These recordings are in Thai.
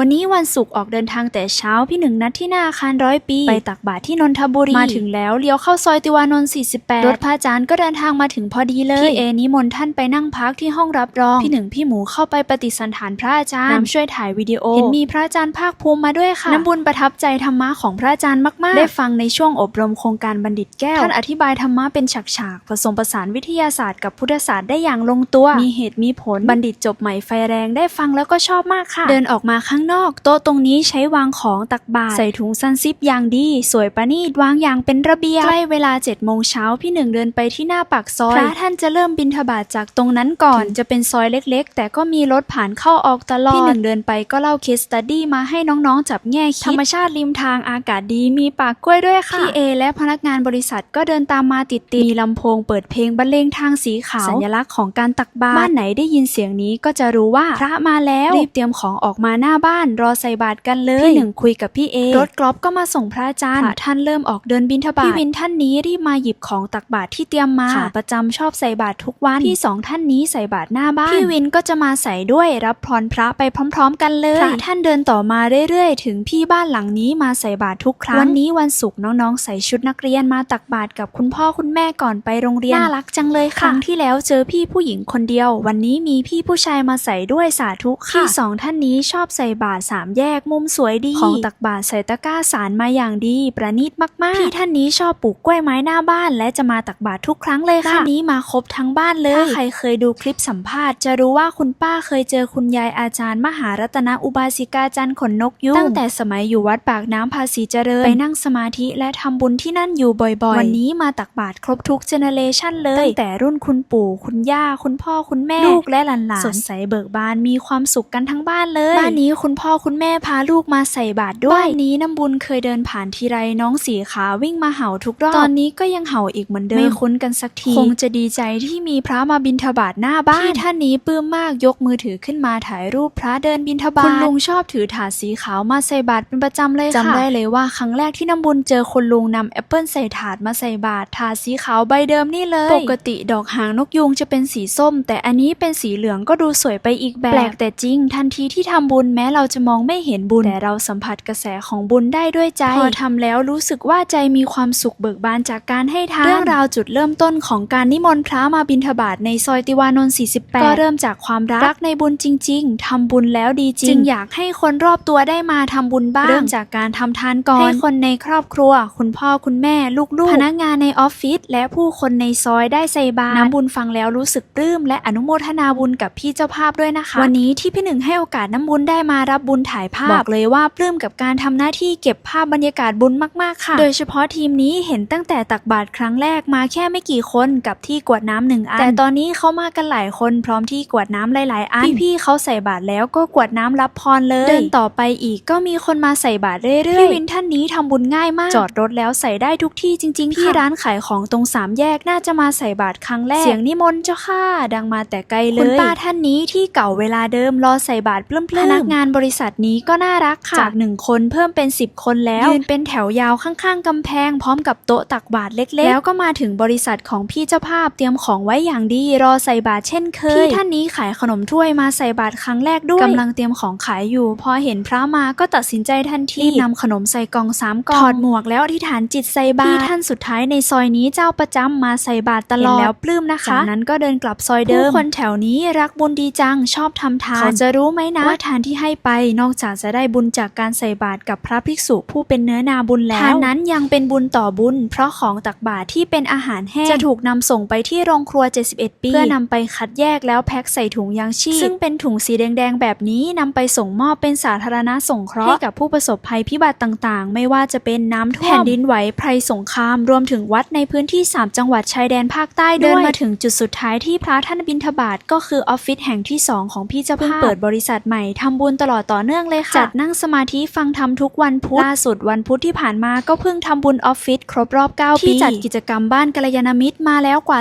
วันนี้วันศุกร์ออกเดินทางแต่เช้าพี่หนึ่งนัดที่หน้าอาคารร้อยปี ไปตักบาตรที่นนทบุรี มาถึงแล้วเลี้ยวเข้าซอยติวานนท์48 รถพระอาจารย์ก็เดินทางมาถึงพอดีเลย พี่เอนิมนต์ท่านไปนั่งพักที่ห้องรับรอง พี่หนึ่งพี่หมูเข้าไปปฏิสันฐานพระอาจารย์น้ำช่วยถ่ายวิดีโอ เห็นมีพระอาจารย์ภาคภูมิมาด้วยค่ะ น้ำบุญประทับใจธรรมะของพระอาจารย์มากๆ ได้ฟังในช่วงอบรมโครงการบัณฑิตแก้ว ท่านอธิบายธรรมะเป็นฉากๆผสมผสานวิทยาศาสตร์กับพุทธศาสตร์ได้อย่างลงตัว มีเหตุมีผล บัณฑิตจบใหม่ไฟแรงได้ฟังแล้วก็ชอบมากค่ะ เดินออกมาข้างนอก โต๊ะตรงนี้ใช้วางของตักบาตรใส่ถุงซันซิปอย่างดี สวยประณีตวางอย่างเป็นระเบียบใกล้เวลา7จ็ดโมงเช้าพี่หนึ่งเดินไปที่หน้าปากซอยพระท่านจะเริ่มบินทบาทจากตรงนั้นก่อนจะเป็นซอยเล็กๆ แต่ก็มีรถผ่านเข้าออกตลอดพี่หนึ่งเดินไปก็เล่าเคสตัดดี้มาให้น้องๆจับแง่คิดธรรมชาติริมทางอากาศดีมีป่ากล้วยด้วยค่ะพี่เอและพนักงานบริษัทก็เดินตามมาติดๆมีลำโพงเปิดเพลงบรรเลงทางสีขาวสัญลักษณ์ของการตักบาตรบ้านไหนได้ยินเสียงนี้ก็จะรู้ว่าพระมาแล้วรีบเตรียมของออกมาหน้าบ้านรอใส่บาตรกันเลยพี่หนึ่งคุยกับพี่เอรถกรอบก็มาส่งพระอาจารย์พระท่านเริ่มออกเดินบินทบาทพี่วินท่านนี้รีบมาหยิบของตักบาตรที่เตรียมมาขาประจำชอบใส่บาตรทุกวันพี่สองท่านนี้ใส่บาตรหน้าบ้านพี่วินก็จะมาใส่ด้วยรับพรพระไปพร้อม ๆ กันเลยพระท่านเดินต่อมาเรื่อยๆ ถึงพี่บ้านหลังนี้มาใส่บาตรทุกครั้งวันนี้วันศุกร์น้องๆ ใส่ชุดนักเรียนมาตักบาตรกับคุณพ่อคุณแม่ก่อนไปโรงเรียนน่ารักจังเลยค่ะครั้งที่แล้วเจอพี่ผู้หญิงคนเดียว วันนี้มีพี่ผู้ชายมาใส่ด้วยสาธุค่ะพี่สองท่านนี้ชอบใส่บาตรสามแยกมุมสวยดี ของตักบาตรใส่ตะกร้าสารมาอย่างดี ประณีตมากๆ พี่ท่านนี้ชอบปลูกกล้วยไม้หน้าบ้าน และจะมาตักบาตรทุกครั้งเลยค่ะบ้านนี้มาครบทั้งบ้านเลย ถ้าใครเคยดูคลิปสัมภาษณ์ จะรู้ว่าคุณป้าเคยเจอคุณยายอาจารย์มหารัตนอุบาสิกาจันทร์ขนนกยุงตั้งแต่สมัยอยู่วัดปากน้ำภาษีเจริญไปนั่งสมาธิและทำบุญที่นั่นอยู่บ่อยๆ วันนี้มาตักบาตรครบทุกเจเนเรชันเลยตั้งแต่รุ่นคุณปู่คุณย่า คุณพ่อคุณแม่ ลูกและหลานๆสดใสเบิกบานมีความสุขกันทั้งบ้านเลย บ้านนี้คุณพ่อคุณแม่พาลูกมาใส่บาตรด้วยบ้านนี้น้ำบุญเคยเดินผ่านทีไรน้องสีขาวิ่งมาเห่าทุกรอบตอนนี้ก็ยังเห่าอีกเหมือนเดิมไม่คุ้นกันสักที คงจะดีใจที่มีพระมาบินทบาทหน้าบ้านพี่ท่านนี้ปลื้มมากยกมือถือขึ้นมาถ่ายรูปพระเดินบินทบาทคุณลุงชอบถือถาดสีขาวมาใส่บาตรเป็นประจำเลยค่ะจำได้เลยว่าครั้งแรกที่น้ำบุญเจอคุณลุงนำแอปเปิลใส่ถาดมาใส่บาตรถาดสีขาวใบเดิมนี่เลยปกติดอกหางนกยูงจะเป็นสีส้ม แต่อันนี้เป็นสีเหลืองก็ดูสวยไปอีกแบบแปลกแต่จริง ทันทีที่ทำบุญแม้เราจะมองไม่เห็นบุญ แต่เราสัมผัสกระแสของบุญได้ด้วยใจ พอทำแล้วรู้สึกว่าใจมีความสุขเบิกบานจากการให้ทานเรื่องราวจุดเริ่มต้นของการนิมนต์พระมาบิณฑบาตในซอยติวานนท์48 ก็เริ่มจากความรักรักในบุญจริง ๆทำบุญแล้วดีจริง จึงอยากให้คนรอบตัวได้มาทำบุญบ้าง เริ่มจากการทำทานก่อนให้คนในครอบครัว คุณพ่อคุณแม่ลูกๆ พนักงานในออฟฟิศและผู้คนในซอยได้ใส่บาตรน้ำบุญฟังแล้วรู้สึกปลื้มและอนุโมทนาบุญกับพี่เจ้าภาพด้วยนะคะ วันนี้ที่พี่หนึ่งให้โอกาสน้ำบุญได้มารับบุญถ่ายภาพบอกเลยว่าปลื้มกับการทำหน้าที่เก็บภาพบรรยากาศบุญมากๆค่ะ โดยเฉพาะทีมนี้เห็นตั้งแต่ตักบาตรครั้งแรกมาแค่ไม่กี่คนกับที่กวดน้ำหนึ่งอัน แต่ตอนนี้เขามากันหลายคนพร้อมที่กวดน้ำหลาย ๆ อันพี่ๆเขาใส่บาตรแล้วก็กวดน้ำรับพรเลย เดินต่อไปอีกก็มีคนมาใส่บาตรเรื่อยๆพี่วินท่านนี้ทำบุญง่ายมาก จอดรถแล้วใส่ได้ทุกที่จริงๆพี่ร้านขายของตรงสามแยกน่าจะมาใส่บาตรครั้งแรกเสียงนิมนต์เจ้าค่ะดังมาแต่ไกลเลยคุณป้าท่านนี้ที่เก่าเวลาเดิมรอใส่บาตรเปลื้มๆพนักงานบริษัทนี้ก็น่ารักค่ะ จากหนึ่งคนเพิ่มเป็น 10 คนแล้วยืนเป็นแถวยาวข้างๆกำแพง พร้อมกับโต๊ะตักบาตรเล็กๆ แล้วก็มาถึงบริษัทของพี่เจ้าภาพเตรียมของไว้อย่างดีรอใส่บาตรเช่นเคยพี่ท่านนี้ขายขนมถ้วยมาใส่บาตรครั้งแรกด้วยกำลังเตรียมของขายอยู่ พอเห็นพระมาก็ตัดสินใจทันทีรีบนำขนมใส่กล่องสามกล่องถอดหมวกแล้วอธิษฐานจิตใส่บาตรพี่ท่านสุดท้ายในซอยนี้เจ้าประจำมาใส่บาตรตลอดเห็นแล้วปลื้มนะคะจากนั้นก็เดินกลับซอยเดิมผู้คนแถวนี้รักบุญดีจังชอบทำทานเขาจะรู้ไหมนะว่าทานที่ให้ไปนอกจากจะได้บุญจากการใส่บาตรกับพระภิกษุผู้เป็นเนื้อนาบุญแล้วทานนั้นยังเป็นบุญต่อบุญ เพราะของตักบาตรที่เป็นอาหารแห้งจะถูกนำส่งไปที่โรงครัว 71 ปี เพื่อนำไปคัดแยกแล้วแพ็คใส่ถุงยางชีพ ซึ่งเป็นถุงสีแดงๆ แบบนี้นำไปส่งมอบเป็นสาธารณสงเคราะห์ให้กับผู้ประสบภัยพิบัติต่างๆ ไม่ว่าจะเป็นน้ำท่วมแผ่นดินไหวภัยสงครามรวมถึงวัดในพื้นที่ 3 จังหวัดชายแดนภาคใต้ด้วยเดินมาถึงจุดสุดท้ายที่พระท่านบิณฑบาตก็คือออฟฟิศแห่งที่ 2 ของพี่เจ้าภาพเพิ่งเปิดบริษัทใหม่ทำบุญตลอดต่อเนื่องเลยค่ะ จัดนั่งสมาธิฟังธรรมทุกวันพุธล่าสุดวันพุธที่ผ่านมาก็เพิ่งทำบุญออฟฟิศครบรอบ 9 ปี ที่จัดกิจกรรมบ้านกัลยาณมิตรมาแล้วกว่า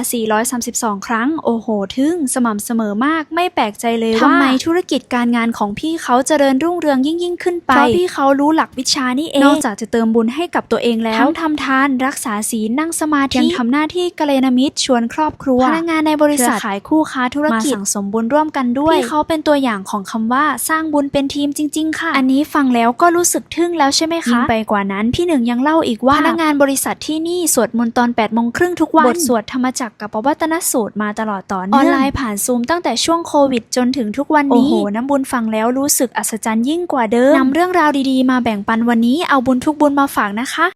432 ครั้ง โอ้โห ทึ่งสม่ำเสมอมากไม่แปลกใจเลยว่าทำไมธุรกิจการงานของพี่เขาเจริญรุ่งเรืองยิ่งยิ่งขึ้นไปเพราะพี่เขารู้หลักวิชานี่เองนอกจากจะเติมบุญให้กับตัวเองแล้วทั้งทำทานรักษาศีลนั่งสมาธิยังทำหน้าที่กัลยาณมิตรชวนครอบครัวพนักงานในบริษัทขายคู่ค้าธุรกิจมาสั่งสมบุญร่วมกันด้วยพี่เขาเป็นตัวอย่างของคำว่าสร้างบุญเป็นทีมจริง ๆ ค่ะ อันนี้ฟังแล้วก็รู้สึกทึ่งแล้วใช่ไหมคะยิ่งไปกว่านั้นพี่หนึ่งยังเล่าอีกว่าพนักงานบริษัทที่นี่สวดมนต์ตอน8ปดโมงครึ่งทุกวันบทสวดธรรมจักรกับปวัตนสูตรมาตลอดต่อเนื่องออนไลน์ผ่านซูมตั้งแต่ช่วงโควิดจนถึงทุกวันนี้โอ้โหน้ำบุญฟังแล้วรู้สึกอัศจรรย์ยิ่งกว่าเดิมนำเรื่องราวดีๆ มาแบ่งปันวันนี้เอาบุญทุกบุญมาฝากนะคะ